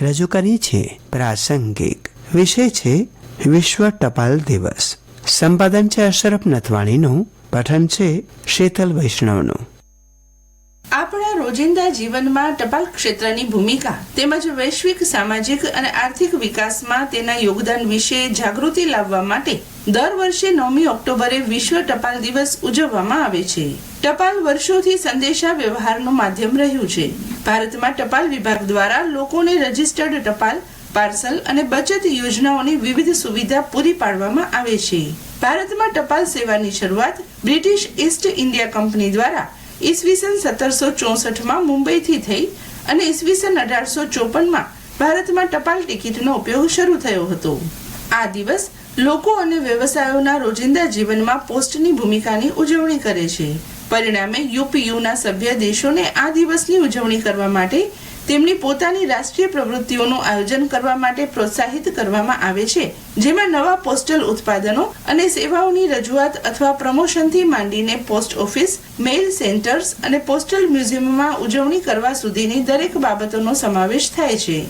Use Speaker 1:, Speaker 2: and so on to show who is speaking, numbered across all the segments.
Speaker 1: રજૂ કરી છે પ્રાસંગિક. વિષય છે વિશ્વ ટપાલ દિવસ. સંપાદન છે અશરફ નથવાણીનું, પઠન છે શીતલ વૈષ્ણવનું.
Speaker 2: આપણા રોજિંદા જીવનમાં ટપાલ ક્ષેત્રની ભૂમિકા તેમજ વૈશ્વિક સામાજિક અને આર્થિક વિકાસમાં તેના યોગદાન વિશે જાગૃતિ લાવવા માટે દર વર્ષે નવમી ઓક્ટોબરે વિશ્વ ટપાલ દિવસ ઉજવવામાં આવે છે. ટપાલ વર્ષોથી સંદેશા વ્યવહારનું માધ્યમ રહ્યું છે. ભારતમાં ટપાલ વિભાગ દ્વારા લોકોને રજિસ્ટર્ડ ટપાલ, પાર્સલ અને બચત યોજનાઓની વિવિધ સુવિધા પૂરી પાડવામાં આવે છે. ભારતમાં ટપાલ સેવાની શરૂઆત બ્રિટિશ ઈસ્ટ ઇન્ડિયા કંપની દ્વારા ઈસવીસન સત્તરસો ચોસઠમાં મુંબઈથી થઈ અને ઈસવીસન અઢારસો ચોપનમાં ભારતમાં ટપાલ ટિકિટનો ઉપયોગ શરૂ થયો હતો. આ દિવસ લોકો અને વ્યવસાયોના રોજિંદા જીવનમાં પોસ્ટની ભૂમિકાની ઉજવણી કરે છે. પરિણામે યુપીયુના સભ્ય દેશોને આ દિવસની ઉજવણી કરવા માટે તેમની પોતાની રાષ્ટ્રીય પ્રવૃત્તિઓનું આયોજન કરવા માટે પ્રોત્સાહિત કરવામાં આવે છે, જેમાં નવા પોસ્ટલ ઉત્પાદનો અને સેવાઓની રજૂઆત અથવા પ્રમોશનથી માંડીને પોસ્ટ ઓફિસ મેઇલ સેન્ટર્સ અને પોસ્ટલ મ્યુઝિયમમાં ઉજવણી કરવા સુધીની દરેક બાબતોનો સમાવેશ થાય છે.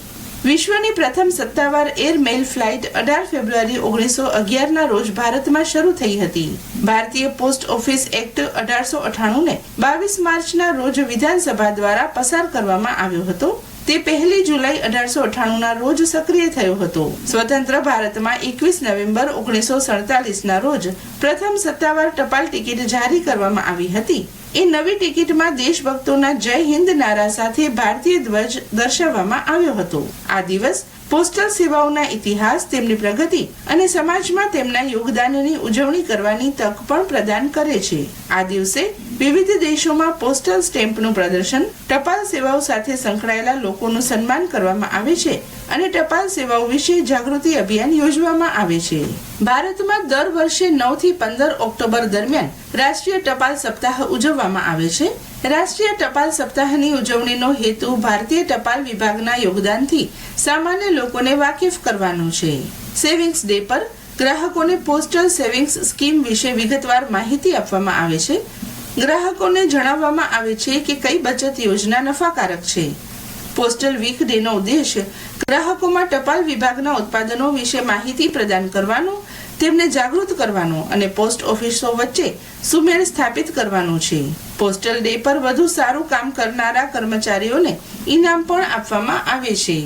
Speaker 2: વિશ્વની પ્રથમ સત્તાવાર એર મેઇલ ફ્લાઇટ અઢાર ફેબ્રુઆરી ઓગણીસો અગિયારના રોજ ભારતમાં શરૂ થઈ હતી. ભારતીય પોસ્ટ ઓફિસ એક્ટ અઢારસો અઠાણું ને બાવીસ માર્ચના રોજ વિધાનસભા દ્વારા પસાર કરવામાં આવ્યો હતો. તે પહેલી જુલાઈ અઢારસો અઠાણું ના રોજ સક્રિય થયો હતો. સ્વતંત્ર ભારતમાં એકવીસ નવેમ્બર ઓગણીસો સડતાલીસના રોજ પ્રથમ સત્તાવાર ટપાલ ટિકિટ જારી કરવામાં આવી હતી. એ નવી ટિકિટમાં દેશભક્તોના જય હિન્દ નારા સાથે ભારતીય ધ્વજ દર્શાવવામાં આવ્યો હતો. આ દિવસ પોસ્ટલ સેવાઓના ઇતિહાસ, તેમની પ્રગતિ અને સમાજમાં તેમના યોગદાનની ઉજવણી કરવાની તક પણ પ્રદાન કરે છે. આ દિવસે વિવિધ દેશોમાં પોસ્ટલ સ્ટેમ્પનું પ્રદર્શન, ટપાલ સેવાઓ સાથે સંકળાયેલા લોકોનું સન્માન કરવામાં આવે છે અને ટપાલ સેવાઓ વિશે જાગૃતિ અભિયાન યોજવામાં આવે છે. ભારતમાં દર વર્ષે નવથી પંદર ઓક્ટોબર દરમિયાન રાષ્ટ્રીય ટપાલ સપ્તાહ ઉજવવામાં આવે છે. રાષ્ટ્રીય ટપાલ સપ્તાહની ઉજવણીનો હેતુ ભારતીય ટપાલ વિભાગના યોગદાનથી સામાન્ય લોકોને વાકેફ કરવાનો છે. સેવિંગ્સ ડે પર ગ્રાહકોને પોસ્ટલ સેવિંગ્સ સ્કીમ વિશે વિગતવાર માહિતી આપવામાં આવે છે. ગ્રાહકોને જણાવવામાં આવે છે કે કઈ બચત યોજના નફાકારક છે. પોસ્ટલ વીક ડેનો ઉદ્દેશ ગ્રાહકોમાં ટપાલ વિભાગના ઉત્પાદનો વિશે માહિતી પ્રદાન કરવાનો તેમને જાગૃત કરવાનું અને પોસ્ટ ઓફિસો વચ્ચે સુમેળ સ્થાપિત કરવાનું છે. પોસ્ટલ ડે પર વધુ સારું કામ કરનારા કર્મચારીઓને ઇનામ પણ આપવામાં આવે છે.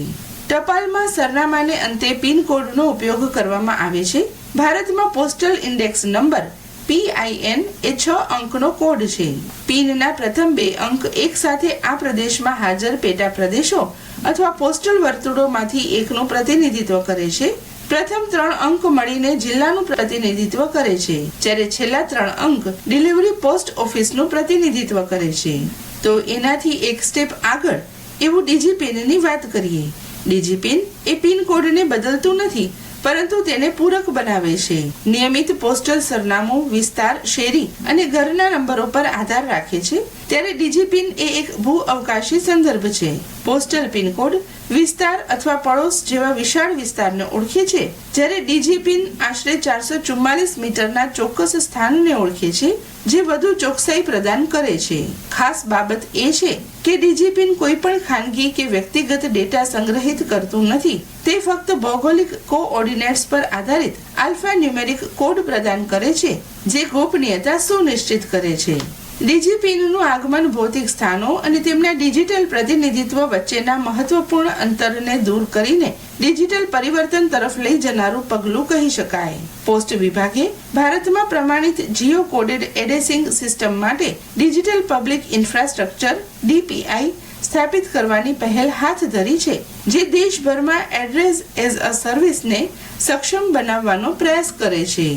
Speaker 2: ટપાલમાં સરનામાને અંતે પિન કોડનો ઉપયોગ કરવામાં આવે છે. ભારતમાં પોસ્ટલ ઇન્ડેક્સ નંબર પીઆઈએન એ છ અંકનો કોડ છે. પિનના પ્રથમ બે અંક એક સાથે આ પ્રદેશમાં હાજર પેટા પ્રદેશો અથવા પોસ્ટલ વર્તુળોમાંથી એકનું પ્રતિનિધિત્વ કરે છે. પ્રથમ ત્રણ અંક મળીને જિલ્લાનું પ્રતિનિધિત્વ કરે છે, જ્યારે છેલ્લા ત્રણ અંક ડિલિવરી પોસ્ટ ઓફિસનું પ્રતિનિધિત્વ કરે છે. તો એનાથી એક સ્ટેપ આગળ, એવું ડીજીપીનની વાત કરીએ. ડીજીપીન એ પિન કોડને બદલતું નથી, પરંતુ તેને પૂરક બનાવે છે. નિયમિત પોસ્ટલ સરનામું, વિસ્તાર, શેરી અને ઘરના નંબરો પર આધાર રાખે છે. ત્યારે ડીજીપિન એ એક ભૂ અવકાશી સંદર્ભ છે. પોસ્ટલ પિનકોડ વિસ્તાર અથવા પડોશ જેવા વિશાળ વિસ્તારને ઓળખે છે, જ્યારે ડીજીપિન આશરે ચારસો ચુમ્માલીસ મીટરના ચોક્કસ સ્થાનને ઓળખે છે, જે વધુ ચોકસાઈ પ્રદાન કરે છે. ખાસ બાબત એ છે કે ડીજીપિન કોઈ પણ ખાનગી કે વ્યક્તિગત ડેટા સંગ્રહિત કરતું નથી. તે ફક્ત ભૌગોલિક કોઓર્ડિનેટ્સ પર આધારિત આલ્ફા ન્યુમેરિક કોડ પ્રદાન કરે છે, જે ગોપનીયતા સુનિશ્ચિત કરે છે. ડીજીપીનું આગમન ભૌતિક સ્થાનો અને તેમના ડિજિટલ પ્રતિનિધિત્વ વચ્ચેના મહત્વપૂર્ણ અંતરને દૂર કરીને ડિજિટલ પરિવર્તન તરફ લઈ જનારું પગલું કહી શકાય. પોસ્ટ વિભાગે ભારતમાં પ્રમાણિત જીઓ કોડેડ એડેસિંગ સિસ્ટમ માટે ડિજિટલ પબ્લિક ઇન્ફ્રાસ્ટ્રક્ચર, ડીપીઆઈ, સ્થાપિત કરવાની પહેલ હાથ ધરી છે, જે દેશભરમાં એડ્રેસ એઝ અ સર્વિસને સક્ષમ બનાવવાનો પ્રયાસ કરે છે.